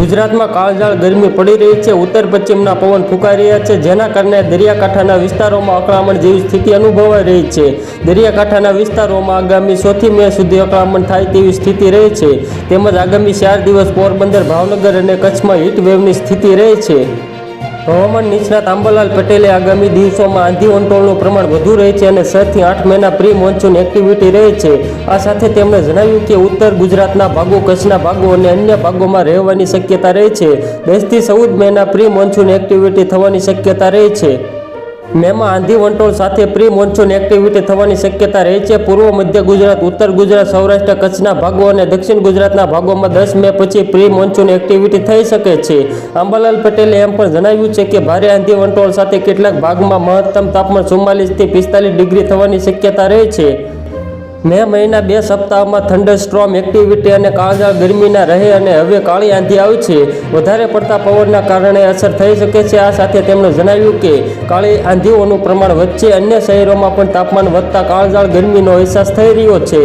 ગુજરાતમાં કાળઝાળ ગરમી પડી રહી છે. ઉત્તર પશ્ચિમના પવન ફૂંકાઈ રહ્યા છે. જેના કારણે દરિયાકાંઠાના વિસ્તારોમાં અકળામણ જેવી સ્થિતિ અનુભવાઈ રહી છે. દરિયાકાંઠાના વિસ્તારોમાં આગામી ચોથી મે સુધી અકળામણ થાય તેવી સ્થિતિ રહે છે. તેમજ આગામી ચાર દિવસ પોરબંદર, ભાવનગર અને કચ્છમાં હીટ વેવની સ્થિતિ રહે છે. હવામાન નિષ્ણાત આંબાલાલ પટેલે આગામી દિવસોમાં આંધી વંટોળનું પ્રમાણ વધુ રહે છે અને છ થી આઠ મહિના પ્રી મોન્સૂન એક્ટિવિટી રહે છે. આ સાથે તેમણે જણાવ્યું કે ઉત્તર ગુજરાતના ભાગો, કચ્છના ભાગો અને અન્ય ભાગોમાં રહેવાની શક્યતા રહે છે. દસથી ચૌદ મહિના પ્રી મોન્સૂન એક્ટિવિટી થવાની શક્યતા રહે છે. મેમાં આંધી વંટોળ સાથે પ્રી મોન્સૂન એક્ટિવિટી થવાની શક્યતા રહે છે. પૂર્વ મધ્ય ગુજરાત, ઉત્તર ગુજરાત, સૌરાષ્ટ્ર, કચ્છના ભાગો અને દક્ષિણ ગુજરાતના ભાગોમાં દસ મે પછી પ્રી મોન્સૂન એક્ટિવિટી થઈ શકે છે. અંબાલાલ પટેલે એમ પણ જણાવ્યું છે કે ભારે આંધી વંટોળ સાથે કેટલાક ભાગમાં મહત્તમ તાપમાન ચુમ્માલીસથી પિસ્તાલીસ ડિગ્રી થવાની શક્યતા રહે છે. મે મહિના બે સપ્તાહમાં થંડર સ્ટ્રોમ એક્ટિવિટી અને કાળઝાળ ગરમીના રહે અને હવે કાળી આંધી આવશે વધારે પડતા પવનના કારણે અસર થઈ શકે છે. આ સાથે તેમણે જણાવ્યું કે કાળી આંધીઓનું પ્રમાણ વચ્ચે અન્ય શહેરોમાં પણ તાપમાન વધતા કાળઝાળ ગરમીનો અહેસાસ થઈ રહ્યો છે.